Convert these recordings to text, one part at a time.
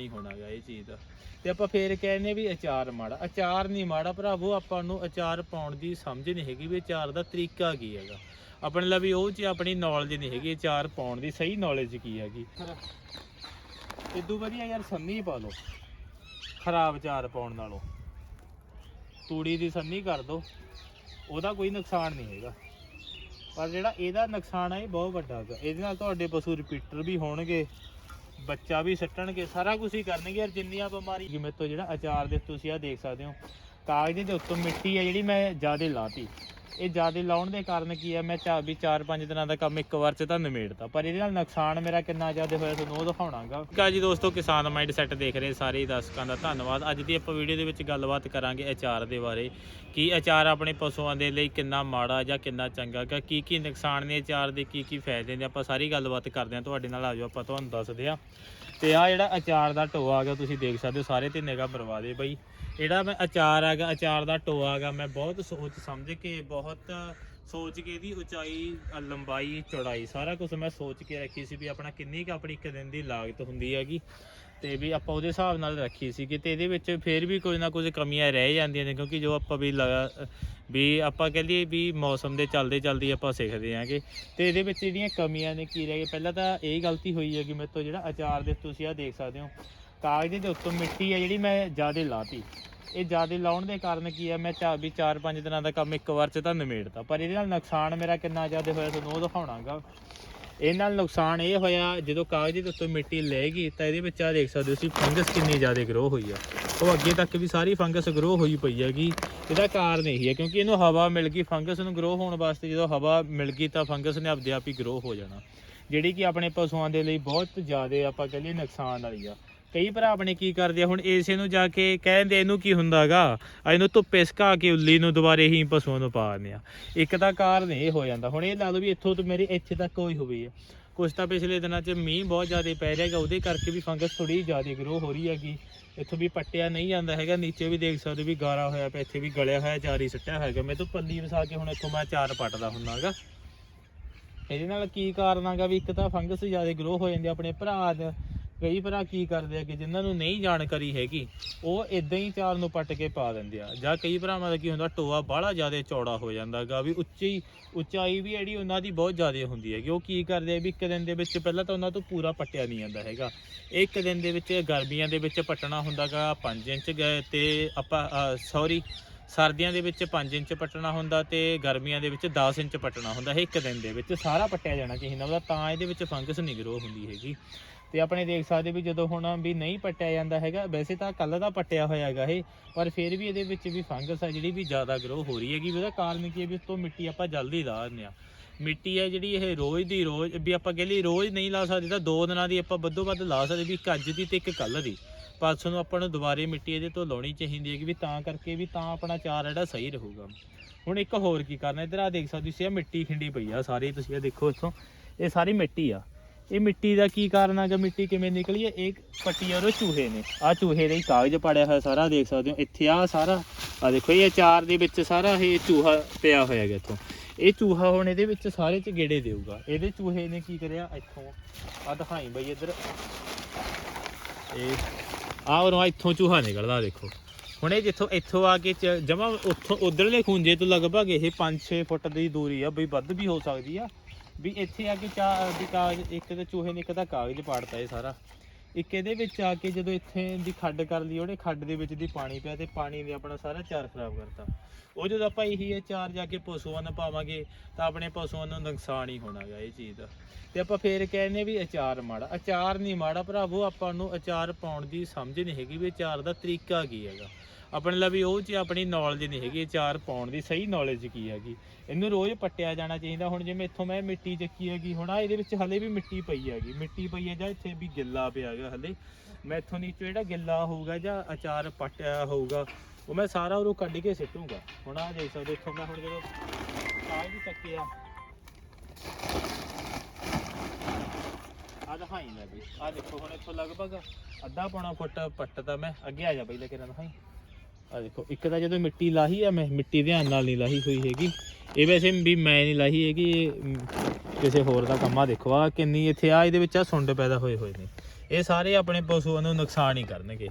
ਨਹੀਂ ਹੋਣਾਗਾ ਇਹ ਚੀਜ਼ ਦਾ। ਤੇ ਆਪਾਂ ਫੇਰ ਕਹਿੰਦੇ ਵੀ ਅਚਾਰ ਮਾੜਾ। ਅਚਾਰ ਨਹੀਂ ਮਾੜਾ ਭਰਾਵੋ, ਆਪਾਂ ਨੂੰ ਅਚਾਰ ਪਾਉਣ ਦੀ ਸਮਝ ਨਹੀਂ ਹੈਗੀ ਵੀ ਅਚਾਰ ਦਾ ਤਰੀਕਾ ਕੀ ਹੈਗਾ। ਆਪਣੇ ਲਈ ਵੀ ਉਹ ਚ ਆਪਣੀ ਨੌਲੇਜ ਨਹੀਂ ਹੈਗੀ, ਅਚਾਰ ਪਾਉਣ ਦੀ ਸਹੀ ਨੌਲੇਜ ਕੀ ਹੈਗੀ। ਇਦੋਂ ਵਧੀਆ ਯਾਰ, ਸੰਨੀ ਪਾ ਲਓ। ਖਰਾਬ ਅਚਾਰ ਪਾਉਣ ਨਾਲੋਂ। ਤੂੜੀ ਦੀ ਸੰਨੀ ਕਰ ਦੋ। ਉਹਦਾ ਕੋਈ ਨੁਕਸਾਨ ਨਹੀਂ ਹੈਗਾ। ਪਰ ਜਿਹੜਾ ਇਹਦਾ ਨੁਕਸਾਨ ਹੈ ਇਹ ਬਹੁਤ ਵੱਡਾ ਹੈਗਾ। ਇਹਦੇ ਨਾਲ ਤੁਹਾਡੇ ਪਸ਼ੂ ਰਿਪੀਟਰ ਵੀ ਹੋਣਗੇ। ਬੱਚਾ ਵੀ ਸੱਟਣਗੇ, ਸਾਰਾ ਕੁਝ ਹੀ ਕਰਨਗੇ ਯਾਰ, ਜਿੰਨੀਆਂ ਬਿਮਾਰੀ ਜਿਵੇਂ ਤੋਂ ਜਿਹੜਾ ਅਚਾਰ ਦੇ ਤੁਸੀਂ ਆ ਦੇਖ ਸਕਦੇ ਹੋ। ਕਾਗਜ਼ ਦੇ ਉੱਤੋਂ ਮਿੱਟੀ ਹੈ ਜਿਹੜੀ ਮੈਂ ਜਿਆਦੇ ਲਾਤੀ। ਇਹ ਜ਼ਿਆਦਾ ਲਾਉਣ ਦੇ ਕਾਰਨ ਕੀ ਹੈ? ਮੈਂ ਚਾ, ਵੀ 4-5 ਦਿਨਾਂ ਦਾ ਕੰਮ ਇੱਕ ਵਾਰ ਚ ਤਾਂ ਨਿਮੇੜਤਾ। ਪਰ ਇਹਦੇ ਨਾਲ ਨੁਕਸਾਨ ਮੇਰਾ ਕਿੰਨਾ ਜ਼ਿਆਦਾ ਹੋਇਆ ਤੁਹਾਨੂੰ ਉਹ ਦਿਖਾਉਣਾਗਾ। ਕਾ ਜੀ ਦੋਸਤੋ, ਕਿਸਾਨ ਮਾਈਂਡ ਸੈੱਟ ਦੇਖ ਰਹੇ ਸਾਰੇ ਦਰਸ਼ਕਾਂ ਦਾ ਧੰਨਵਾਦ। ਅੱਜ ਦੀ ਆਪਾਂ ਵੀਡੀਓ ਦੇ ਵਿੱਚ ਗੱਲਬਾਤ ਕਰਾਂਗੇ ਅਚਾਰ ਦੇ ਬਾਰੇ। ਕੀ ਅਚਾਰ ਆਪਣੇ ਪਸ਼ੂਆਂ ਦੇ ਲਈ ਕਿੰਨਾ ਮਾੜਾ ਜਾਂ ਕਿੰਨਾ ਚੰਗਾ ਗਾ ਕੀ ਕੀ ਨੁਕਸਾਨ ਨੇ ਅਚਾਰ ਦੇ? ਕੀ ਕੀ ਫਾਇਦੇ ਨੇ? ਆਪਾਂ ਸਾਰੀ ਗੱਲਬਾਤ ਕਰਦੇ ਹਾਂ। ਤੁਹਾਡੇ ਨਾਲ ਆਜੋ ਆਪਾਂ ਤੁਹਾਨੂੰ ਦੱਸਦੇ ਹਾਂ। ਤੇ ਆ ਜਿਹੜਾ ਅਚਾਰ ਦਾ ਟੋਆ ਹੈਗਾ, ਤੁਸੀਂ ਦੇਖ ਸਕਦੇ ਹੋ, ਸਾਰੇ ਤੇ ਨਿਗਾਹ ਬਰਵਾ ਦੇ ਬਈ। ਜਿਹੜਾ ਮੈਂ ਅਚਾਰ ਹੈਗਾ, ਅਚਾਰ ਦਾ ਟੋਆ ਹੈਗਾ, ਮੈਂ ਬਹੁਤ ਸੋਚ ਸਮਝ ਕੇ, ਬਹੁਤ ਸੋਚ ਕੇ ਇਹਦੀ ਉਚਾਈ, ਲੰਬਾਈ, ਚੌੜਾਈ ਸਾਰਾ ਕੁਝ ਮੈਂ ਸੋਚ ਕੇ ਰੱਖੀ ਸੀ ਵੀ ਆਪਣਾ ਕਿੰਨੀ ਕੁ ਆਪਣੀ ਇੱਕ ਦਿਨ ਦੀ ਲਾਗਤ ਹੁੰਦੀ ਹੈਗੀ। ਤੇ ਵੀ ਆਪਾਂ ਉਹਦੇ ਹਿਸਾਬ ਨਾਲ ਰੱਖੀ ਸੀ ਕਿ ਤੇ ਇਹਦੇ ਵਿੱਚ ਫਿਰ ਵੀ ਕੁਝ ਨਾ ਕੁਝ ਕਮੀਆਂ ਰਹਿ ਜਾਂਦੀਆਂ ਨੇ ਕਿਉਂਕਿ ਜੋ ਆਪਾਂ ਵੀ ਲਗਾ ਵੀ ਆਪਾਂ ਕਹਿ ਲਈਏ ਵੀ ਮੌਸਮ ਦੇ ਚੱਲਦੇ ਚੱਲਦੀ ਆਪਾਂ ਸਿੱਖਦੇ ਆਂਗੇ। ਤੇ ਇਹਦੇ ਵਿੱਚ ਜਿਹੜੀਆਂ ਕਮੀਆਂ ਨੇ ਕੀ ਰਹਿ ਗਏ ਪਹਿਲਾਂ ਤਾਂ ਇਹ ਗਲਤੀ ਹੋਈ ਹੈ ਕਿ ਮੇਰੇ ਤੋਂ ਜਿਹੜਾ ਅਚਾਰ ਦੇ ਤੁਸੀਂ ਆ ਦੇਖ ਸਕਦੇ ਹੋ, ਕਾਗਜ਼ ਦੇ ਉੱਤੋਂ ਮਿੱਟੀ ਹੈ ਜਿਹੜੀ ਮੈਂ ਜ਼ਿਆਦਾ ਲਾਤੀ। ਇਹ ਜ਼ਿਆਦਾ ਲਾਉਣ ਦੇ ਕਾਰਨ ਕੀ ਹੈ? ਮੈਂ ਚਾ, ਵੀ 4-5 ਦਿਨਾਂ ਦਾ ਕੰਮ ਇੱਕ ਵਾਰ ਚ ਤਾਂ ਨਿਮੇੜਤਾ। ਪਰ ਇਹਦੇ ਨਾਲ ਨੁਕਸਾਨ ਮੇਰਾ ਕਿੰਨਾ ਜ਼ਿਆਦਾ ਹੋਇਆ ਤੁਹਾਨੂੰ ਉਹ ਦਿਖਾਉਣਾਗਾ। ਇਹ ਨਾਲ ਨੁਕਸਾਨ ਇਹ ਹੋਇਆ, ਜਦੋਂ ਕਾਗਜ਼ ਦੇ ਉੱਤੋਂ ਮਿੱਟੀ ਲਏਗੀ ਤਾਂ ਇਹਦੇ ਵਿੱਚ ਆ ਦੇਖ ਸਕਦੇ ਹੋ ਤੁਸੀਂ, ਫੰਗਸ ਕਿੰਨੀ ਜ਼ਿਆਦਾ ਗਰੋ ਹੋਈ ਆ। ਉਹ ਅੱਗੇ ਤੱਕ ਵੀ ਸਾਰੀ ਫੰਗਸ ਗਰੋ ਹੋਈ ਪਈ ਹੈਗੀ। ਇਹਦਾ ਕਾਰਨ ਇਹੀ ਹੈ ਕਿਉਂਕਿ ਇਹਨੂੰ ਹਵਾ ਮਿਲ ਗਈ, ਫੰਗਸ ਨੂੰ ਗਰੋ ਹੋਣ ਵਾਸਤੇ ਜਦੋਂ ਹਵਾ ਮਿਲ ਗਈ, ਤਾਂ ਫੰਗਸ ਨੇ ਆਪਦੇ ਆਪ ਹੀ ਗਰੋ ਹੋ ਜਾਣਾ। ਜਿਹੜੀ ਕਿ ਆਪਣੇ ਪਸ਼ੂਆਂ ਦੇ ਲਈ ਬਹੁਤ ਜ਼ਿਆਦਾ ਆਪਾਂ ਕਹ ਲਈਏ ਨੁਕਸਾਨ ਵਾਲੀ ਆ। ਕਈ ਭਰਾ ਆਪਣੇ ਕੀ ਕਰਦੇ ਆ? ਹੁਣ ਏਸੇ ਨੂੰ ਜਾ ਕੇ ਕਹਿੰਦੇ ਇਹਨੂੰ ਕੀ ਹੁੰਦਾਗਾ? ਆ ਇਹਨੂੰ ਧੁੱਪੇ ਸੁਕਾ ਕੇ ਉੱਲੀ ਨੂੰ ਦੁਬਾਰੇ ਹੀ ਪਸ਼ੂਆਂ ਨੂੰ ਪਾ ਦਿੰਦੇ ਆ। ਇੱਕ ਤਾਂ ਕਾਰਨ ਇਹ ਹੋ ਜਾਂਦਾ। ਹੁਣ ਇਹ ਲਾ ਲਓ ਵੀ ਇੱਥੋਂ ਤੋਂ ਮੇਰੀ ਇੱਥੇ ਤੱਕ ਹੋਈ ਹੋਈ ਹੈ ਕੁਛ ਤਾਂ ਪਿਛਲੇ ਦਿਨਾਂ 'ਚ ਮੀਂਹ ਬਹੁਤ ਜ਼ਿਆਦਾ ਪੈ ਰਿਹਾ ਹੈਗਾ। ਉਹਦੇ ਕਰਕੇ ਵੀ ਫੰਗਸ ਥੋੜੀ ਜ਼ਿਆਦਾ ਗਰੋ ਹੋ ਰਹੀ ਹੈਗੀ। ਇੱਥੋਂ ਵੀ ਪੱਟਿਆ ਨਹੀਂ ਜਾਂਦਾ ਹੈਗਾ। ਨੀਚੇ ਵੀ ਦੇਖ ਸਕਦੇ ਵੀ ਗਾਰਾ ਹੋਇਆ ਪਿਆ। ਇੱਥੇ ਵੀ ਗਲਿਆ ਹੋਇਆ ਚਾਰੀ ਸੱਟਿਆ ਹੈਗਾ। ਮੈਂ ਤਾਂ ਪੱਲੀ ਵਸਾ ਕੇ ਹੁਣ ਇੱਥੋਂ ਮੈਂ ਚਾਰ ਪੱਟਦਾ ਹੁੰਦਾ ਹੈਗਾ ਇਹਦੇ ਨਾਲ ਕੀ ਕਾਰਨ ਹੈਗਾ ਵੀ ਇੱਕ ਤਾਂ ਫੰਗਸ ਜ਼ਿਆਦਾ ਗਰੋ ਹੋ ਜਾਂਦੀ ਆ ਆਪਣੇ ਭਰਾ ਕਈ ਭਰਾ ਕੀ ਕਰਦੇ ਆ ਕਿ ਜਿਨ੍ਹਾਂ ਨੂੰ ਨਹੀਂ ਜਾਣਕਾਰੀ ਹੈਗੀ, ਉਹ ਇਦਾਂ ਹੀ ਚਾਰ ਨੂੰ ਪੱਟ ਕੇ ਪਾ ਦਿੰਦੇ ਆ। ਜਾਂ ਕਈ ਭਰਾਵਾਂ ਦਾ ਕੀ ਹੁੰਦਾ, ਟੋਆ ਬਾਹਲਾ ਜ਼ਿਆਦਾ ਚੌੜਾ ਹੋ ਜਾਂਦਾਗਾ ਵੀ ਉੱਚੀ, ਉਚਾਈ ਵੀ ਜਿਹੜੀ ਉਹਨਾਂ ਦੀ ਬਹੁਤ ਜ਼ਿਆਦਾ ਹੁੰਦੀ ਹੈਗੀ। ਉਹ ਕੀ ਕਰਦੇ ਆ ਵੀ ਇੱਕ ਦਿਨ ਦੇ ਵਿੱਚ ਪਹਿਲਾਂ ਤਾਂ ਉਹਨਾਂ ਤੋਂ ਪੂਰਾ ਪੱਟਿਆ ਨਹੀਂ ਜਾਂਦਾ ਹੈਗਾ। ਇੱਕ ਦਿਨ ਦੇ ਵਿੱਚ ਗਰਮੀਆਂ ਦੇ ਵਿੱਚ ਪੱਟਣਾ ਹੁੰਦਾਗਾ 5 ਇੰਚ ਗਏ ਤੇ ਆਪਾਂ ਸੌਰੀ ਸਰਦੀਆਂ ਦੇ ਵਿੱਚ 5 ਇੰਚ ਪੱਟਣਾ ਹੁੰਦਾ ਤੇ ਗਰਮੀਆਂ ਦੇ ਵਿੱਚ 10 ਇੰਚ ਪੱਟਣਾ ਹੁੰਦਾ। ਇਹ ਇੱਕ ਦਿਨ ਦੇ ਵਿੱਚ ਸਾਰਾ ਪੱਟਿਆ ਜਾਣਾ ਚਾਹੀਦਾ ਉਹਦਾ ਤਾਂ ਇਹਦੇ ਵਿੱਚ ਫੰਗਸ ਨਹੀਂ ਗਰੋ ਹੁੰਦੀ ਹੈਗੀ। ਤੇ ਆਪਣੇ ਦੇਖ ਸਕਦੇ ਵੀ ਜਦੋਂ ਹੁਣ ਵੀ ਨਹੀਂ ਪੱਟਿਆ ਜਾਂਦਾ ਹੈਗਾ, ਵੈਸੇ ਤਾਂ ਕੱਲ ਦਾ ਪੱਟਿਆ ਹੋਇਆ ਹੈਗਾ ਇਹ, ਪਰ ਫਿਰ ਵੀ ਇਹਦੇ ਵਿੱਚ ਵੀ ਫੰਗਸ ਆ ਜਿਹੜੀ ਵੀ ਜ਼ਿਆਦਾ ਗਰੋ ਹੋ ਰਹੀ ਹੈਗੀ ਉਹਦਾ ਕਾਰਨ ਕੀ ਹੈ ਵੀ ਉਸ ਤੋਂ ਮਿੱਟੀ ਆਪਾਂ ਜਲਦੀ ਲਾ ਦਿੰਦੇ ਆ ਮਿੱਟੀ ਹੈ ਜਿਹੜੀ ਇਹ ਰੋਜ਼ ਦੀ ਰੋਜ਼, ਵੀ ਆਪਾਂ ਕਹਿ ਲਈ ਰੋਜ਼ ਨਹੀਂ ਲਾ ਸਕਦੇ, ਤਾਂ ਦੋ ਦਿਨਾਂ ਦੀ ਆਪਾਂ ਵੱਧੋ ਵੱਧ ਲਾ ਸਕਦੇ, ਵੀ ਇੱਕ ਅੱਜ ਦੀ ਤੇ ਇੱਕ ਕੱਲ ਦੀ। ਪਰਸੋਂ ਨੂੰ ਆਪਾਂ ਨੂੰ ਦੁਬਾਰੇ ਮਿੱਟੀ ਇਹਦੇ ਤੋਂ ਲਾਉਣੀ ਚਾਹੀਦੀ ਹੈ ਵੀ ਤਾਂ ਕਰਕੇ ਵੀ ਤਾਂ ਆਪਣਾ ਚਾਰ ਜਿਹੜਾ ਸਹੀ ਰਹੂਗਾ। ਹੁਣ ਇੱਕ ਹੋਰ ਕੀ ਕਰਨਾ, ਇਧਰ ਆ ਦੇਖ ਸਕਦੇ ਤੁਸੀਂ ਇਹ ਮਿੱਟੀ ਖਿੰਡੀ ਪਈ ਆ, ਸਾਰੀ ਤੁਸੀਂ ਇਹ ਦੇਖੋ ਇੱਥੋਂ, ਇਹ ਸਾਰੀ ਮਿੱਟੀ ਆ। ਇਹ ਮਿੱਟੀ ਦਾ ਕੀ ਕਾਰਨ ਆ ਕਿ ਮਿੱਟੀ ਕਿਵੇਂ ਨਿਕਲੀ ਹੈ? ਇਹ ਪੱਟੀ ਔਰ ਚੂਹੇ ਨੇ। ਆ ਚੂਹੇ ਦੇ ਕਾਗਜ਼ ਪੜਿਆ ਹੋਇਆ ਸਾਰਾ ਦੇਖ ਸਕਦੇ ਹੋ। ਇੱਥੇ ਆ ਸਾਰਾ ਆ ਦੇਖੋ, ਇਹ ਅਚਾਰ ਦੇ ਵਿੱਚ ਸਾਰਾ ਇਹ ਚੂਹਾ ਪਿਆ ਹੋਇਆ ਹੈਗਾ ਇੱਥੋਂ। ਇਹ ਚੂਹਾ ਹੁਣ ਇਹਦੇ ਵਿੱਚ ਸਾਰੇ ਚ ਗੇੜੇ ਦੇਊਗਾ। ਇਹਦੇ ਚੂਹੇ ਨੇ ਕੀ ਕਰਿਆ? ਇੱਥੋਂ ਆ ਦਿਖਾਈ ਬਈ ਇੱਧਰ। ਇਹ ਆ ਉਰੋਂ ਇੱਥੋਂ ਚੂਹਾ ਨਿਕਲਦਾ ਦੇਖੋ। ਹੁਣ ਇਹ ਜਿੱਥੋਂ ਇੱਥੋਂ ਆ ਕੇ ਜਮਾ ਉੱਥੋਂ ਉਧਰਲੇ ਖੂੰਜੇ ਤੋਂ ਲਗਭਗ ਇਹ 5-6 ਫੁੱਟ ਦੀ ਦੂਰੀ ਆ, ਬਈ ਵੱਧ ਵੀ ਹੋ ਸਕਦੀ ਆ। ਵੀ ਇੱਥੇ ਆ ਕੇ ਚਾ, ਵੀ ਕਾਗਜ਼, ਇੱਕ ਤੇ ਚੂਹੇ ਨੇ ਇੱਕ ਤਾਂ ਕਾਗਜ਼ ਪਾੜਤਾ ਇਹ ਸਾਰਾ। ਇੱਕ ਇਹਦੇ ਵਿੱਚ ਆ ਕੇ ਜਦੋਂ ਇੱਥੇ ਦੀ ਖੱਡ ਕਰ ਲਈ ਉਹਨੇ ਖੱਡ ਦੇ ਵਿੱਚ ਦੀ ਪਾਣੀ ਪਿਆ ਤੇ ਪਾਣੀ ਨੇ ਆਪਣਾ ਸਾਰਾ ਚਾਰ ਖਰਾਬ ਕਰਤਾ। ਉਹ ਜਦੋਂ ਆਪਾਂ ਇਹੀ ਇਹ ਚਾਰ ਜਾ ਕੇ ਪਸ਼ੂਆਂ ਨੂੰ ਪਾਵਾਂਗੇ, ਤਾਂ ਆਪਣੇ ਪਸ਼ੂਆਂ ਨੂੰ ਨੁਕਸਾਨ ਹੀ ਹੋਣਾਗਾ ਇਹ ਚੀਜ਼ ਦਾ। ਤੇ ਆਪਾਂ ਫੇਰ ਕਹਿੰਦੇ ਵੀ ਅਚਾਰ ਮਾੜਾ। ਅਚਾਰ ਨਹੀਂ ਮਾੜਾ ਭਰਾਵੋ, ਆਪਾਂ ਨੂੰ ਅਚਾਰ ਪਾਉਣ ਦੀ ਸਮਝ ਨਹੀਂ ਹੈਗੀ ਵੀ ਅਚਾਰ ਦਾ ਤਰੀਕਾ ਕੀ ਹੈਗਾ। ਆਪਣੇ ਲਈ ਵੀ ਉਹ ਚ ਆਪਣੀ ਨੌਲੇਜ ਨਹੀਂ ਹੈਗੀ, ਅਚਾਰ ਪਾਉਣ ਦੀ ਸਹੀ ਨੌਲੇਜ ਕੀ ਹੈਗੀ। ਇਹਨੂੰ ਰੋਜ਼ ਪੱਟਿਆ ਜਾਣਾ ਚਾਹੀਦਾ। ਹੁਣ ਜਿਵੇਂ ਇੱਥੋਂ ਮੈਂ ਮਿੱਟੀ ਚੱਕੀ ਹੈਗੀ, ਹੁਣ ਆ ਇਹਦੇ ਵਿੱਚ ਹਲੇ ਵੀ ਮਿੱਟੀ ਪਈ ਹੈਗੀ। ਮਿੱਟੀ ਪਈ ਹੈ ਜਾਂ ਇੱਥੇ ਵੀ ਗਿੱਲਾ ਪਿਆ ਹੈਗਾ ਹਲੇ। ਮੈਂ ਇੱਥੋਂ ਨੀਚੇ ਜਿਹੜਾ ਗਿੱਲਾ ਹੋਊਗਾ ਜਾਂ ਅਚਾਰ ਪੱਟਿਆ ਹੋਊਗਾ ਉਹ ਮੈਂ ਸਾਰਾ ਉਹਨੂੰ ਕੱਢ ਕੇ ਸਿੱਟੂਗਾ। ਹੁਣ ਆ ਦੇਖ ਸਕਦੇ, ਇੱਥੋਂ ਮੈਂ ਹੁਣ ਜਦੋਂ ਆਹ ਵੀ ਚੱਕਿਆ। ਆ ਦਿਖਾਈ ਲੈ ਵੀ ਆ ਦੇਖੋ ਹੁਣ ਇੱਥੋਂ ਲਗਭਗ ਅੱਧਾ ਪੌਣਾ ਫੁੱਟ ਪੱਟਦਾ ਮੈਂ ਅੱਗੇ ਆ ਜਾ ਪਹਿਲੇ ਕਿਰਨ ਦਿਖਾਈ। ਆ ਦੇਖੋ, ਇੱਕ ਤਾਂ ਜਦੋਂ ਮਿੱਟੀ ਲਾਹੀ ਆ ਮੈਂ, ਮਿੱਟੀ ਧਿਆਨ ਨਾਲ ਨਹੀਂ ਲਾਹੀ ਹੋਈ ਹੈਗੀ। ਇਹ ਵੈਸੇ ਵੀ ਮੈਂ ਨਹੀਂ ਲਾਹੀ ਹੈਗੀ, ਇਹ ਕਿਸੇ ਹੋਰ ਦਾ ਕੰਮ ਆ ਦੇਖੋ ਆ ਕਿੰਨੀ ਇੱਥੇ ਆ ਇਹਦੇ ਵਿੱਚ ਆ ਸੁੰਡ ਪੈਦਾ ਹੋਏ ਹੋਏ ਨੇ। ਇਹ ਸਾਰੇ ਆਪਣੇ ਪਸ਼ੂਆਂ ਨੂੰ ਨੁਕਸਾਨ ਹੀ ਕਰਨਗੇ।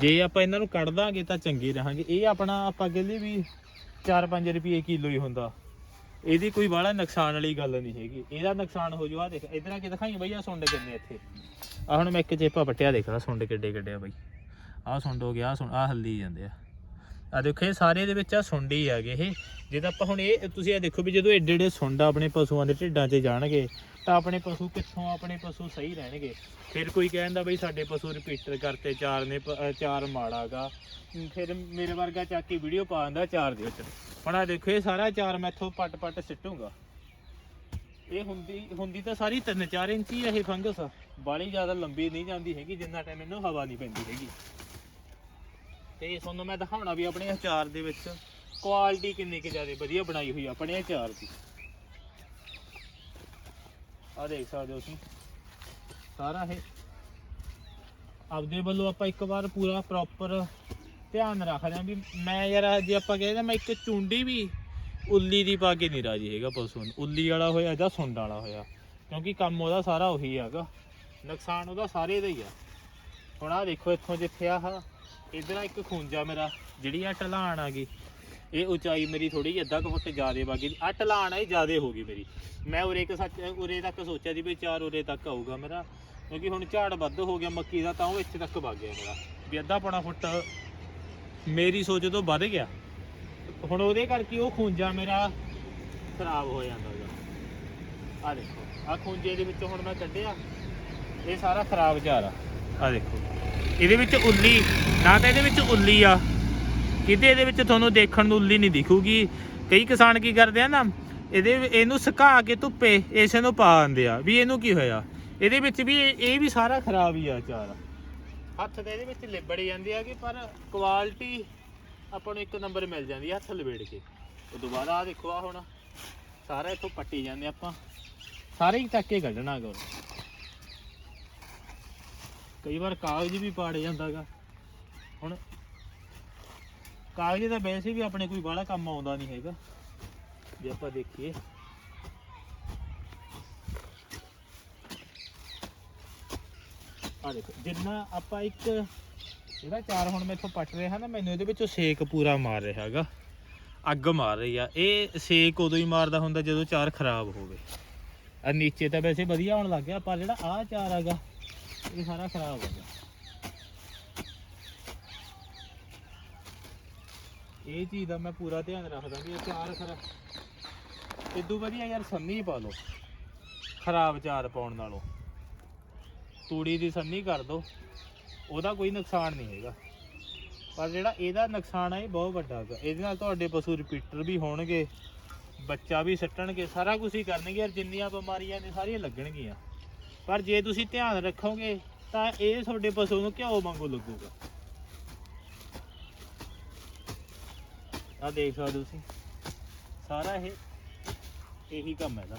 ਜੇ ਆਪਾਂ ਇਹਨਾਂ ਨੂੰ ਕੱਢ ਦਾਂਗੇ ਤਾਂ ਚੰਗੇ ਰਹਾਂਗੇ। ਇਹ ਆਪਣਾ ਆਪਾਂ ਕਹਿੰਦੇ ਵੀ 4-5 ਰੁਪਏ ਕਿਲੋ ਹੀ ਹੁੰਦਾ। ਇਹਦੀ ਕੋਈ ਬਾਹਲਾ ਨੁਕਸਾਨ ਵਾਲੀ ਗੱਲ ਨਹੀਂ ਹੈਗੀ। ਇਹਦਾ ਨੁਕਸਾਨ ਹੋ ਜੂ ਆ ਦੇਖ, ਇਧਰ ਆ ਕੇ ਦਿਖਾਈ ਬਈ ਆ ਸੁੰਡ ਕਿੰਨੇ ਇੱਥੇ। ਆ ਹੁਣ ਮੈਂ ਇੱਕ ਚੇਪਾ ਪੱਟਿਆ ਦੇਖਦਾ ਸੁੰਡ ਕਿੱਡੇ ਕਿੱਡੇ ਆ ਬਈ। ਆ ਸੁੰਡ ਹੋ ਗਿਆ ਆ ਹੱਲੀ ਜਾਂਦੇ ਆ। ਆ ਦੇਖੋ, ਇਹ ਸਾਰੇ ਦੇ ਵਿੱਚ ਆ ਸੁੰਡ ਹੀ ਹੈਗੇ ਇਹ। ਜੇ ਤਾਂ ਆਪਾਂ ਹੁਣ ਇਹ ਤੁਸੀਂ ਇਹ ਦੇਖੋ ਵੀ ਜਦੋਂ ਏਡੇ ਏਡੇ ਸੁੰਡ ਆਪਣੇ ਪਸ਼ੂਆਂ ਦੇ ਢਿੱਡਾਂ 'ਚ ਜਾਣਗੇ ਤਾਂ ਆਪਣੇ ਪਸ਼ੂ ਕਿੱਥੋਂ ਆਪਣੇ ਪਸ਼ੂ ਸਹੀ ਰਹਿਣਗੇ? ਫਿਰ ਕੋਈ ਕਹਿੰਦਾ ਬਈ ਸਾਡੇ ਪਸ਼ੂ ਰਿਪੀਟਰ ਕਰਤੇ ਚਾਰ ਨੇ ਪ- ਅ, ਚਾਰ ਮਾੜਾਗਾ। ਫਿਰ ਮੇਰੇ ਵਰਗਾ ਚੱਕ ਕੇ ਵੀਡੀਓ ਪਾ ਦਿੰਦਾ ਚਾਰ ਦੇ ਉੱਤੇ ਹੁਣ ਆ ਦੇਖੋ ਇਹ ਸਾਰਾ ਚਾਰ ਮੈਥੋਂ ਪੱਟ ਪੱਟ ਸਿੱਟੂਗਾ। ਇਹ ਹੁੰਦੀ ਹੁੰਦੀ ਤਾਂ ਸਾਰੀ 3-4 ਇੰਚ ਹੀ ਇਹ ਫੰਗਸ ਬਾਲੀ ਜ਼ਿਆਦਾ ਲੰਬੀ ਨਹੀਂ ਜਾਂਦੀ ਹੈਗੀ ਜਿੰਨਾ ਟਾਈਮ ਇਹਨੂੰ ਹਵਾ ਨਹੀਂ ਪੈਂਦੀ ਹੈਗੀ। ਤੇ ਤੁਹਾਨੂੰ ਮੈਂ ਦਿਖਾਉਣਾ ਵੀ ਆਪਣੇ ਅਚਾਰ ਦੇ ਵਿੱਚ। ਕੁਆਲਿਟੀ ਕਿੰਨੀ ਕਿ ਜ਼ਿਆਦਾ ਵਧੀਆ ਬਣਾਈ ਹੋਈ ਆ, ਆਪਣੇ ਅਚਾਰ ਦੀ। ਆ ਦੇਖ ਸਕਦੇ ਹੋ ਤੁਸੀਂ, ਸਾਰਾ ਇਹ। ਆਪਦੇ ਵੱਲੋਂ ਆਪਾਂ ਇੱਕ ਵਾਰ ਪੂਰਾ ਪ੍ਰੋਪਰ ਧਿਆਨ ਰੱਖਦੇ ਆਂ ਵੀ ਮੈਂ ਯਾਰ ਜੇ ਆਪਾਂ ਕਹਿੰਦੇ ਮੈਂ ਇੱਕ ਚੁੰਡੀ ਵੀ ਉੱਲੀ ਦੀ ਪਾ ਕੇ ਨਹੀਂ ਰਾਜੀ ਹੈਗਾ ਪਸ਼ੂ ਨੂੰ। ਉੱਲੀ ਵਾਲਾ ਹੋਇਆ ਜਾਂ ਸੁੰਡ ਵਾਲਾ ਹੋਇਆ, ਕਿਉਂਕਿ ਕੰਮ ਉਹਦਾ ਸਾਰਾ ਉਹੀ ਹੈਗਾ। ਨੁਕਸਾਨ ਉਹਦਾ ਸਾਰੇ ਦਾ ਹੀ ਆ। ਹੁਣ ਆ ਦੇਖੋ ਇੱਥੋਂ ਜਿੱਥੇ ਆ ਇਧਰ ਇੱਕ ਖੂੰਜਾ ਮੇਰਾ, ਜਿਹੜੀ ਆ ਢਲਾਣ ਆ ਗਈ। ਇਹ ਉਚਾਈ ਮੇਰੀ ਥੋੜੀ ਜਿਹੀ ਅੱਧਾ ਕੁ ਫੁੱਟ ਜ਼ਿਆਦੇ ਬਾਗੀ ਆ ਢਲਾਣ ਆਈ ਇਹ ਜ਼ਿਆਦੇ ਹੋ ਗਈ ਮੇਰੀ। ਮੈਂ ਉਰੇ ਇੱਕ ਸੱਚ, ਉਰੇ ਤੱਕ ਸੋਚਿਆ ਸੀ ਵੀ ਚਾਰ ਉਰੇ ਤੱਕ ਆਊਗਾ ਮੇਰਾ। ਕਿਉਂਕਿ ਹੁਣ ਝਾੜ ਵੱਧ ਹੋ ਗਿਆ ਮੱਕੀ ਦਾ, ਤਾਂ ਉਹ ਇੱਥੇ ਤੱਕ ਵਗ ਗਿਆ ਮੇਰਾ। ਵੀ ਅੱਧਾ ਪੌਣਾ ਫੁੱਟ ਮੇਰੀ ਸੋਚ ਤੋਂ ਵੱਧ ਗਿਆ। ਹੁਣ ਉਹਦੇ ਕਰਕੇ ਉਹ ਖੂੰਜਾ ਮੇਰਾ ਖਰਾਬ ਹੋ ਜਾਂਦਾ ਗਾ। ਆ ਦੇਖੋ ਆ ਖੂੰਜੇ ਦੇ ਵਿੱਚੋਂ ਹੁਣ ਮੈਂ ਕੱਢਿਆ। ਇਹ ਸਾਰਾ ਖਰਾਬ ਝਾਰ ਆ। ਆ ਦੇਖੋ। ਇਹਦੇ ਵਿੱਚ ਉੱਲੀ, ਨਾ ਤਾਂ ਇਹਦੇ ਵਿੱਚ ਉੱਲੀ ਆ ਕਿਤੇ ਇਹਦੇ ਵਿੱਚ ਤੁਹਾਨੂੰ ਦੇਖਣ ਨੂੰ ਉੱਲੀ ਨਹੀਂ ਦਿਖੂਗੀ। ਕਈ ਕਿਸਾਨ ਕੀ ਕਰਦੇ ਆ ਨਾ, ਇਹਦੇ ਇਹਨੂੰ ਸੁਕਾ ਕੇ ਧੁੱਪੇ ਇਸੇ ਨੂੰ ਪਾ ਦਿੰਦੇ ਆ ਵੀ ਇਹਨੂੰ ਕੀ ਹੋਇਆ? ਇਹਦੇ ਵਿੱਚ ਵੀ ਇਹ ਵੀ ਸਾਰਾ ਖਰਾਬ ਹੀ ਆ ਅਚਾਰ। ਹੱਥ ਤੇ ਇਹਦੇ ਵਿੱਚ ਲਿਬੜ ਜਾਂਦੀ ਆ ਕਿ ਪਰ ਕੁਆਲਿਟੀ ਆਪਾਂ ਨੂੰ ਇੱਕ ਨੰਬਰ ਮਿਲ ਜਾਂਦੀ ਆ ਹੱਥ ਲਵੇੜ ਕੇ। ਉਹ ਦੁਬਾਰਾ ਆ ਦੇਖੋ ਆ ਹੁਣ, ਸਾਰਾ ਇੱਥੋਂ ਪੱਟੀ ਜਾਂਦੇ ਆਪਾਂ। ਸਾਰੇ ਹੀ ਚੱਕ ਕੇ ਕੱਢਣਾ ਗਾ ਕਈ ਵਾਰ ਕਾਗਜ਼ ਵੀ ਪਾੜ ਜਾਂਦਾਗਾ। ਹੁਣ ਕਾਗਜ਼ ਤਾਂ ਵੈਸੇ ਵੀ ਆਪਣੇ ਕੋਈ ਬਾਹਲਾ ਕੰਮ ਆਉਂਦਾ ਨਹੀਂ ਹੈਗਾ। ਜੇ ਆਪਾਂ ਦੇਖੀਏ। ਆ ਦੇਖੋ, ਜਿੰਨਾ ਆਪਾਂ ਇੱਕ ਜਿਹੜਾ ਚਾਰ ਹੁਣ ਮੈਥੋਂ ਪੱਟ ਰਿਹਾ ਨਾ, ਮੈਨੂੰ ਇਹਦੇ ਵਿੱਚੋਂ ਸੇਕ ਪੂਰਾ ਮਾਰ ਰਿਹਾ ਹੈਗਾ। ਅੱਗ ਮਾਰ ਰਹੀ ਆ। ਇਹ ਸੇਕ ਉਦੋਂ ਹੀ ਮਾਰਦਾ ਹੁੰਦਾ ਜਦੋਂ ਚਾਰ ਖਰਾਬ ਹੋਵੇ। ਆ ਨੀਚੇ ਤਾਂ ਵੈਸੇ ਵਧੀਆ ਹੋਣ ਲੱਗ ਗਿਆ, ਪਰ ਜਿਹੜਾ ਆਹ ਚਾਰ ਹੈਗਾ, ਇਹ ਸਾਰਾ ਖਰਾਬ ਹੋ ਗਿਆ। ਇਹ ਚੀਜ਼ ਦਾ ਮੈਂ ਪੂਰਾ ਧਿਆਨ ਰੱਖਦਾ ਵੀ ਇਹ ਚਾਰ ਖਰਾ ਇਦੋਂ ਵਧੀਆ ਯਾਰ, ਸੰਨੀ ਪਾ ਲਓ। ਖਰਾਬ ਚਾਰ ਪਾਉਣ ਨਾਲੋਂ। ਤੂੜੀ ਦੀ ਸੰਨੀ ਕਰ ਦੋ। ਉਹਦਾ ਕੋਈ ਨੁਕਸਾਨ ਨਹੀਂ ਹੈਗਾ। ਪਰ ਜਿਹੜਾ ਇਹਦਾ ਨੁਕਸਾਨ ਆ, ਇਹ ਬਹੁਤ ਵੱਡਾ ਹੈਗਾ। ਇਹਦੇ ਨਾਲ ਤੁਹਾਡੇ ਪਸ਼ੂ ਰਿਪੀਟਰ ਵੀ ਹੋਣਗੇ, ਬੱਚਾ ਵੀ ਸੱਟਣਗੇ, ਸਾਰਾ ਕੁਝ ਹੀ ਕਰਨਗੇ। ਯਾਰ ਜਿੰਨੀਆਂ ਬਿਮਾਰੀਆਂ ਨੇ, ਸਾਰੀਆਂ ਲੱਗਣਗੀਆਂ। ਪਰ ਜੇ ਤੁਸੀਂ ਧਿਆਨ ਰੱਖੋਗੇ, ਤਾਂ ਇਹ ਤੁਹਾਡੇ ਪਸ਼ੂ ਨੂੰ ਘਿਓ ਵਾਂਗੂ ਲੱਗੂਗਾ। ਆ ਦੇਖ ਸਕਦੇ ਹੋ ਤੁਸੀਂ। ਸਾਰਾ ਇਹ, ਇਹੀ ਕੰਮ ਹੈ ਇਹਦਾ।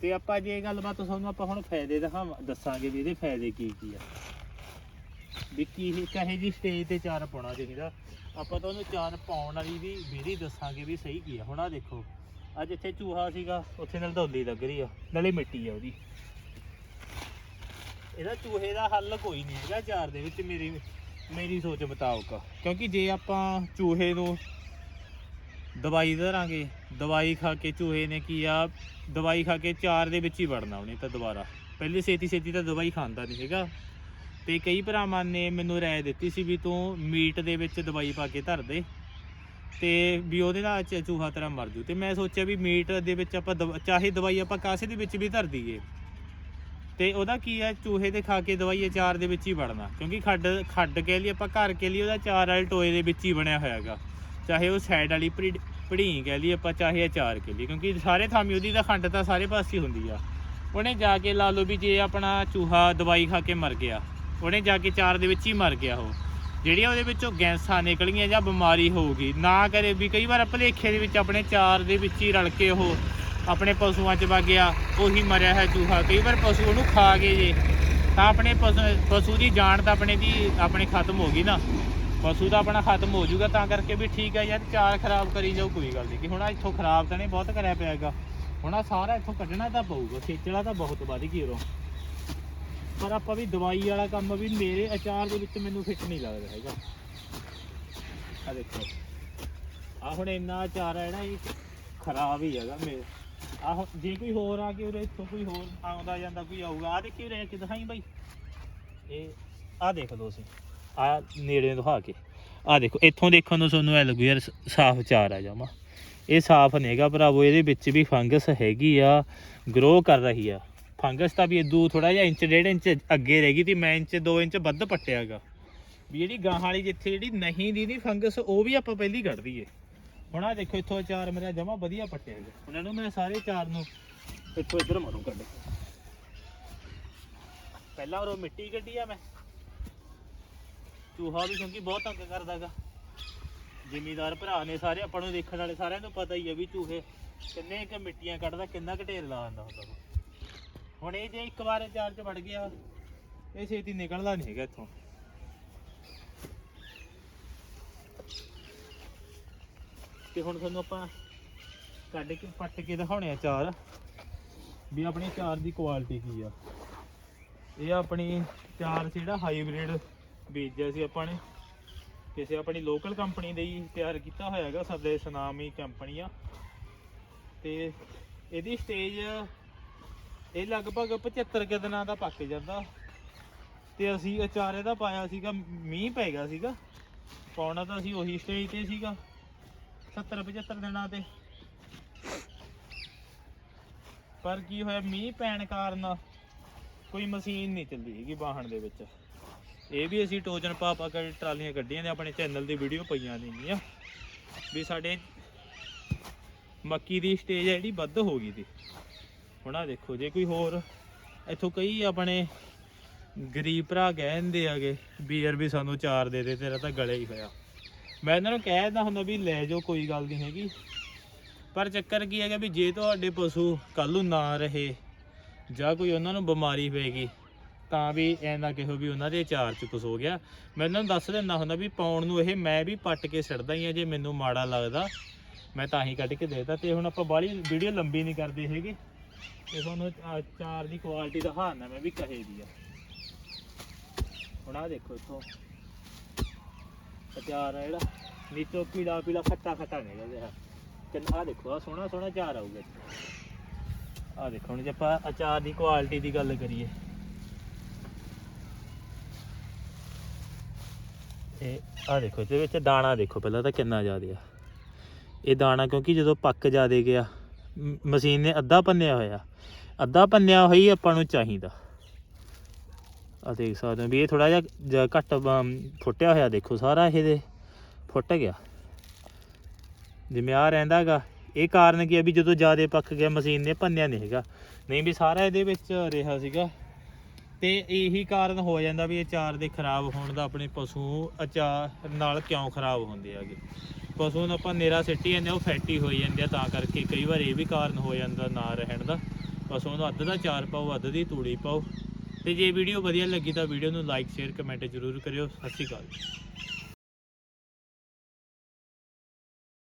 ਤੇ ਆਪਾਂ ਜੇ ਇਹ ਗੱਲਬਾਤ ਤੁਹਾਨੂੰ ਆਪਾਂ ਹੁਣ ਫਾਇਦੇ ਦਿਖਾ ਦੱਸਾਂਗੇ ਵੀ ਇਹਦੇ ਫਾਇਦੇ ਕੀ ਕੀ ਆ। ਵੀ ਕੀ ਇਹ ਕਹੇ ਜੀ ਸਟੇਜ ਤੇ ਚਾਰ ਪਾਉਣਾ ਚਾਹੀਦਾ। ਆਪਾਂ ਤੁਹਾਨੂੰ ਚਾਰ ਪਾਉਣ ਵਾਲੀ ਵੀ ਵਿਧੀ ਦੱਸਾਂਗੇ ਵੀ ਸਹੀ ਕੀ ਆ। ਹੁਣ ਆ ਦੇਖੋ ਅੱਜ ਇੱਥੇ ਚੂਹਾ ਸੀਗਾ, ਉੱਥੇ ਨਾਲ ਧੌਲੀ ਲੱਗ ਰਹੀ ਆ, ਨਾਲੇ ਮਿੱਟੀ ਆ ਉਹਦੀ। ਇਹਦਾ ਚੂਹੇ ਦਾ ਹੱਲ ਕੋਈ ਨਹੀਂ ਹੈਗਾ ਚਾਰ ਦੇ ਵਿੱਚ ਮੇਰੀ ਮੇਰੀ ਸੋਚ ਮੁਤਾਬਕ। ਕਿਉਂਕਿ ਜੇ ਆਪਾਂ ਚੂਹੇ ਨੂੰ ਦਵਾਈ ਦੇਵਾਂਗੇ ਦਵਾਈ ਖਾ ਕੇ ਚੂਹੇ ਨੇ ਕੀ ਆ, ਦਵਾਈ ਖਾ ਕੇ ਚਾਰ ਦੇ ਵਿੱਚ ਹੀ ਵੜਨਾ ਉਹਨੇ ਤਾਂ ਦੁਬਾਰਾ। ਪਹਿਲੇ ਛੇਤੀ ਛੇਤੀ ਤਾਂ ਦਵਾਈ ਖਾਂਦਾ ਨਹੀਂ ਹੈਗਾ ਤੇ ਕਈ ਭਰਾਵਾਂ ਨੇ ਮੈਨੂੰ ਰਾਏ ਦਿੱਤੀ ਸੀ ਵੀ ਤੂੰ ਮੀਟ ਦੇ ਵਿੱਚ ਦਵਾਈ ਪਾ ਕੇ ਧਰ ਦੇ ਤੇ ਵੀ ਉਹਦੇ ਨਾਲ ਚੂਹਾ ਤੇਰਾ ਮਰ ਜੂ। ਤੇ ਮੈਂ ਸੋਚਿਆ ਵੀ ਮੀਟ ਦੇ ਵਿੱਚ ਆਪਾਂ ਦਵਾ- ਚਾਹੇ ਦਵਾਈ ਆਪਾਂ ਕਾਸੇ ਦੇ ਵਿੱਚ ਵੀ ਧਰ ਦਈਏ। ਤੇ ਉਹਦਾ ਕੀ ਹੈ, ਚੂਹੇ ਦੇ ਖਾ ਕੇ ਦਵਾਈ ਅਚਾਰ ਦੇ ਵਿੱਚ ਹੀ ਵੜਨਾ। ਕਿਉਂਕਿ ਖੱਡ ਖੱਡ ਕੇ ਲਈ ਆਪਾਂ, ਘਰ ਕੇ ਲਈ ਉਹਦਾ ਚਾਰ ਵਾਲੇ ਟੋਏ ਦੇ ਵਿੱਚ ਹੀ ਬਣਿਆ ਹੋਇਆ ਹੈਗਾ। ਚਾਹੇ ਉਹ ਸਾਈਡ ਵਾਲੀ ਭੜੀ ਭੜੀ ਕਹਿ ਲਈ ਆਪਾਂ, ਚਾਹੇ ਅਚਾਰ ਕੇ ਲਈ ਕਿਉਂਕਿ ਸਾਰੇ ਥਾਮੀ ਉਹਦੀ ਤਾਂ ਖੰਡ ਤਾਂ ਸਾਰੇ ਪਾਸੇ ਹੁੰਦੀ ਆ। ਉਹਨੇ ਜਾ ਕੇ ਲਾ ਲਓ ਵੀ ਜੇ ਆਪਣਾ ਚੂਹਾ ਦਵਾਈ ਖਾ ਕੇ ਮਰ ਗਿਆ, ਉਹਨੇ ਜਾ ਕੇ ਚਾਰ ਦੇ ਵਿੱਚ ਹੀ ਮਰ ਗਿਆ ਉਹ। ਜਿਹੜੀਆਂ ਉਹਦੇ ਵਿੱਚੋਂ ਗੈਸਾਂ ਨਿਕਲੀਆਂ ਜਾਂ ਬਿਮਾਰੀ ਹੋਊਗੀ, ਨਾ ਕਰੇ ਵੀ ਕਈ ਵਾਰ ਭਲੇਖੇ ਦੇ ਵਿੱਚ ਆਪਣੇ ਚਾਰ ਦੇ ਵਿੱਚ ਹੀ ਰਲ ਕੇ ਉਹ ਆਪਣੇ ਪਸ਼ੂਆਂ 'ਚ ਵਗ ਗਿਆ, ਉਹੀ ਮਰਿਆ ਹੈ ਚੂਹਾ। ਕਈ ਵਾਰ ਪਸ਼ੂ ਉਹਨੂੰ ਖਾ ਗਏ ਜੇ, ਤਾਂ ਆਪਣੇ ਪਸ਼ੂ ਪਸ਼ੂ ਦੀ ਜਾਨ ਤਾਂ ਆਪਣੇ ਦੀ, ਆਪਣੇ ਖਤਮ ਹੋ ਗਈ ਨਾ। ਪਸ਼ੂ ਤਾਂ ਆਪਣਾ ਖਤਮ ਹੋ ਜਾਊਗਾ, ਤਾਂ ਕਰਕੇ ਵੀ ਠੀਕ ਹੈ ਯਾਰ ਚਾਰ ਖਰਾਬ ਕਰੀ ਜਾਓ, ਕੋਈ ਗੱਲ ਨਹੀਂ ਕਿ ਹੁਣ ਇੱਥੋਂ ਖਰਾਬ ਤਾਂ ਨਹੀਂ, ਬਹੁਤ ਕਰਿਆ ਪਿਆ ਹੈਗਾ ਹੁਣ ਆਹ ਸਾਰਾ ਇੱਥੋਂ ਕੱਢਣਾ ਤਾਂ ਪਊਗਾ, ਖੇਚਲਾ ਤਾਂ ਬਹੁਤ ਵੱਧ ਗਈ ਉਰੋਂ। ਪਰ ਆਪਾਂ ਵੀ ਦਵਾਈ ਵਾਲਾ ਕੰਮ ਵੀ ਮੇਰੇ ਅਚਾਰ ਦੇ ਵਿੱਚ ਮੈਨੂੰ ਫਿੱਟ ਨਹੀਂ ਲੱਗਦਾ ਹੈਗਾ। ਆ ਦੇਖੋ। ਆ ਹੁਣ ਇੰਨਾ ਅਚਾਰ ਹੈ ਨਾ ਇਹ ਖਰਾਬ ਹੀ ਹੈਗਾ ਮੇਰੇ। ਆ ਜੇ ਕੋਈ ਹੋਰ ਆ ਕੇ ਉਰੇ ਇੱਥੋਂ ਕੋਈ ਹੋਰ ਆਉਂਦਾ ਜਾਂਦਾ, ਕੋਈ ਆਊਗਾ ਆ ਦੇਖੀ ਉਰੇ ਕਿ ਦਿਖਾਈ ਬਾਈ। ਇਹ ਆ ਦੇਖ ਲਓ ਤੁਸੀਂ ਆ ਨੇੜੇ ਦਿਖਾ ਕੇ। ਆ ਦੇਖੋ, ਇੱਥੋਂ ਦੇਖਣ ਨੂੰ ਤੁਹਾਨੂੰ ਐ ਲੱਗੂ ਯਾਰ ਸਾਫ਼ ਚਾਰ ਆ ਜਾਮਾ। ਇਹ ਸਾਫ਼ ਨੇਗਾ ਭਰਾਵੋ, ਇਹਦੇ ਵਿੱਚ ਵੀ ਫੰਗਸ ਹੈਗੀ ਆ ਗਰੋ ਕਰ ਰਹੀ ਆ। ਫੰਗਸ ਤਾਂ ਵੀ ਇਦੂ ਥੋੜਾ ਜਿਹਾ ਇੰਚ, ਡੇਢ ਇੰਚ ਅੱਗੇ ਰਹਿ ਗਈ ਤੇ, ਮੈਂ ਇੰਚ 2 ਇੰਚ ਵੱਧ ਪੱਟਿਆਗਾ। ਵੀ ਜਿਹੜੀ ਗਾਂ ਵਾਲੀ ਜਿੱਥੇ ਜਿਹੜੀ ਨਹੀਂ ਦੀ ਦੀ ਫੰਗਸ, ਉਹ ਵੀ ਆਪਾਂ ਪਹਿਲੀ ਕੱਢ ਦਈਏ। ਹੁਣ ਆ ਦੇਖੋ ਇੱਥੋਂ ਚਾਰ ਮੇਰਾ ਜਮਾ ਵਧੀਆ ਪੱਟੇ ਹੈਗਾ। ਉਹਨਾਂ ਨੂੰ ਮੈਂ ਸਾਰੇ ਚਾਰ ਨੂੰ ਇੱਥੋਂ ਇੱਧਰ ਮਾਰੂ ਕੱਢ। ਪਹਿਲਾਂ ਉਹ ਮਿੱਟੀ ਕੱਢੀ ਆ ਮੈਂ। ਚੂਹਾ ਵੀ ਕਿਉਂਕਿ ਬਹੁਤ ਤੰਗ ਕਰਦਾਗਾ ਜ਼ਿਮੀਦਾਰ ਭਰਾ ਨੇ ਸਾਰੇ ਆਪਾਂ ਨੂੰ ਦੇਖਣ ਵਾਲੇ ਸਾਰਿਆਂ ਨੂੰ ਪਤਾ ਹੀ ਆ ਵੀ ਚੂਹੇ ਕਿੰਨੇ ਕ ਮਿੱਟੀਆਂ ਕੱਢਦਾ, ਕਿੰਨਾ ਕੁ ਢੇਰ ਲਾ ਦਿੰਦਾ ਹੁੰਦਾ ਉਹ। ਹੁਣ ਇਹ ਜੇ ਇੱਕ ਵਾਰ ਚਾਰ ਚ ਵੜ ਗਿਆ, ਇਹ ਛੇਤੀ ਨਿਕਲਦਾ ਨਹੀਂ ਹੈਗਾ ਇੱਥੋਂ। ਤੇ ਹੁਣ ਤੁਹਾਨੂੰ ਆਪਾਂ ਕੱਢ ਕੇ ਪੱਟ ਕੇ ਦਿਖਾਉਣੇ ਆ ਚਾਰ। ਵੀ ਆਪਣੀ ਚਾਰ ਦੀ ਕੁਆਲਿਟੀ ਕੀ ਆ। ਇਹ ਆਪਣੀ ਚਾਰ ਸੀ ਜਿਹੜਾ ਹਾਈਬ੍ਰਿਡ ਬੀਜਿਆ ਸੀ ਆਪਾਂ ਨੇ। ਕਿਸੇ ਆਪਣੀ ਲੋਕਲ ਕੰਪਨੀ ਦੇ ਹੀ ਤਿਆਰ ਕੀਤਾ ਹੋਇਆ ਹੈਗਾ, ਸਾਡੇ ਸੁਨਾਮੀ ਕੰਪਨੀ ਆ। ਤੇ ਇਹਦੀ ਸਟੇਜ ਇਹ ਲਗਭਗ 75 ਕੁ ਦਿਨਾਂ ਦਾ ਪੱਕ ਜਾਂਦਾ। ਤੇ ਅਸੀਂ ਅਚਾਰ ਇਹਦਾ ਪਾਇਆ ਸੀਗਾ, ਮੀਂਹ ਪੈ ਗਿਆ ਸੀਗਾ। ਪਾਉਣਾ ਤਾਂ ਅਸੀਂ ਉਹੀ ਸਟੇਜ ਤੇ ਸੀਗਾ। 70 75 ਦਿਨਾਂ ਤੇ। ਪਰ ਕੀ ਹੋਇਆ, ਮੀਂਹ ਪੈਣ ਕਾਰਨ ਕੋਈ ਮਸ਼ੀਨ ਨਹੀਂ ਚੱਲਦੀ ਹੈਗੀ ਵਾਹਣ ਦੇ ਵਿੱਚ। ਇਹ ਵੀ ਅਸੀਂ ਟੋਜਨ ਪਾਪਾ ਪਾ ਟਰਾਲੀਆਂ ਕੱਢੀਆਂ ਨੇ, ਆਪਣੇ ਚੈਨਲ ਦੀ ਵੀਡੀਓ ਪਈਆਂ ਨੇਗੀਆਂ ਵੀ ਸਾਡੇ ਮੱਕੀ ਦੀ ਸਟੇਜ ਹੈ ਜਿਹੜੀ, ਵੱਧ ਹੋ ਗਈ ਸੀ। ਹੁਣ ਆ ਦੇਖੋ, ਜੇ ਕੋਈ ਹੋਰ ਇੱਥੋਂ ਕਈ ਆਪਣੇ ਗਰੀਬ ਭਰਾ ਕਹਿੰਦੇ ਆਗੇ ਵੀ ਯਾਰ ਵੀ ਸਾਨੂੰ ਚਾਰ ਦੇ ਦੇ, ਤੇਰਾ ਤਾਂ ਗਲੇ ਹੀ ਹੋਇਆ। ਮੈਂ ਇਹਨਾਂ ਨੂੰ ਕਹਿ ਦਿੰਦਾ ਹੁੰਦਾ ਵੀ ਲੈ ਜਾਓ, ਕੋਈ ਗੱਲ ਨਹੀਂ ਹੈਗੀ। ਪਰ ਚੱਕਰ ਕੀ ਹੈਗਾ ਵੀ ਜੇ ਤੁਹਾਡੇ ਪਸ਼ੂ ਕੱਲ ਨੂੰ ਨਾ ਰਹੇ ਜਾਂ ਕੋਈ ਉਹਨਾਂ ਨੂੰ ਬਿਮਾਰੀ ਹੋਏਗੀ, ਤਾਂ ਵੀ ਐਂ ਨਾ ਕਿਹੋ ਵੀ ਉਹਨਾਂ ਦੇ ਚਾਰ ਚ ਕੁਛ ਹੋ ਗਿਆ। ਮੈਂ ਇਹਨਾਂ ਨੂੰ ਦੱਸ ਦਿੰਦਾ ਹੁੰਦਾ ਵੀ ਪਾਉਣ ਨੂੰ ਇਹ ਮੈਂ ਵੀ ਪੱਟ ਕੇ ਛੱਡਦਾ ਹੀ ਆ ਜੇ ਮੈਨੂੰ ਮਾੜਾ ਲੱਗਦਾ। ਮੈਂ ਤਾਂ ਹੀ ਕੱਢ ਕੇ ਦੇਤਾ ਤੇ ਹੁਣ ਆਪਾਂ ਬਾਹਲੀ ਵੀਡੀਓ ਲੰਬੀ ਨਹੀਂ ਕਰਦੇ ਹੈਗੇ। ਤੇ ਤੁਹਾਨੂੰ ਚਾਰ ਦੀ ਕੁਆਲਿਟੀ ਦਿਖਾਉਣਾ ਮੈਂ ਵੀ ਕਹੇ ਦੀ ਆ। ਹੁਣ ਆ ਦੇਖੋ ਇੱਥੋਂ। ਅਚਾਰ ਆ ਜਿਹੜਾ। ਨੀਚੋਂ ਪੀਲਾ ਪੀਲਾ ਖੱਟਾ ਖੱਟਾ ਨਿਕਲ ਰਿਹਾ ਕਿੰਨਾ ਆ ਦੇਖੋ ਆ ਸੋਹਣਾ ਸੋਹਣਾ ਅਚਾਰ ਆਊਗਾ ਆ ਦੇਖੋ, ਹੁਣ ਜੇ ਆਪਾਂ ਅਚਾਰ ਦੀ ਕੁਆਲਿਟੀ ਦੀ ਗੱਲ ਕਰੀਏ। ਇਹ ਆ ਦੇਖੋ, ਇਹਦੇ ਵਿੱਚ ਦਾਣਾ ਦੇਖੋ, ਪਹਿਲਾਂ ਤਾਂ ਕਿੰਨਾ ਜ਼ਿਆਦਾ ਆ। ਇਹ ਦਾਣਾ ਕਿਉਂਕਿ ਜਦੋਂ ਪੱਕ ਜਾਦੇ ਗਿਆ ਮਸ਼ੀਨ ਨੇ ਅੱਧਾ ਪੰਨਿਆ ਹੋਇਆ। ਅੱਧਾ ਪੰਨਿਆ ਹੋਈ ਆਪਾਂ ਨੂੰ ਚਾਹੀਦਾ। ਆ ਦੇਖ ਸਕਦੇ ਹੋ ਵੀ ਇਹ ਥੋੜਾ ਜਿਹਾ ਜ- ਘੱਟ ਫੁੱਟਿਆ ਹੋਇਆ ਦੇਖੋ ਸਾਰਾ ਇਹਦੇ ਫੁੱਟ ਗਿਆ। ਜਿਵੇਂ ਆ ਰਹਿੰਦਾਗਾ ਇਹ ਕਾਰਨ ਕੀ ਹੈ ਵੀ ਜਦੋਂ ਜ਼ਿਆਦਾ ਪੱਕ ਗਿਆ ਮਸ਼ੀਨ ਨੇ ਭੰਨਿਆ ਨਹੀਂ ਹੈਗਾ। ਨਹੀਂ ਵੀ ਸਾਰਾ ਇਹਦੇ ਵਿੱਚ ਰਿਹਾ ਸੀਗਾ। ਤੇ ਇਹੀ ਕਾਰਨ ਹੋ ਜਾਂਦਾ ਵੀ ਅਚਾਰ ਦੇ ਖਰਾਬ ਹੋਣ ਦਾ ਆਪਣੇ ਪਸ਼ੂ ਅਚਾਰ ਨਾਲ ਕਿਉਂ ਖਰਾਬ ਹੁੰਦੇ ਆਗੇ ਪਸ਼ੂ ਨੂੰ ਆਪਾਂ ਨੇਰਾ ਸਿੱਟੀ ਜਾਂਦੇ ਆ, ਉਹ ਫੈਟੀ ਹੋਈ ਜਾਂਦੇ ਆ ਤਾਂ ਕਰਕੇ ਕਈ ਵਾਰ ਇਹ ਵੀ ਕਾਰਨ ਹੋ ਜਾਂਦਾ ਨਾ ਰਹਿਣ ਦਾ। ਪਸ਼ੂ ਨੂੰ ਅੱਧ ਦਾ ਚਾਰ ਪਾਓ ਅੱਧ ਦੀ ਤੂੜੀ ਪਾਓ। ਤੇ ਜੇ ਵੀਡੀਓ ਵਧੀਆ ਲੱਗੀ ਤਾਂ ਵੀਡੀਓ ਨੂੰ ਲਾਈਕ ਸ਼ੇਅਰ ਕਮੈਂਟ ਜ਼ਰੂਰ ਕਰਿਓ। ਸਤਿ ਸ਼੍ਰੀ ਅਕਾਲ।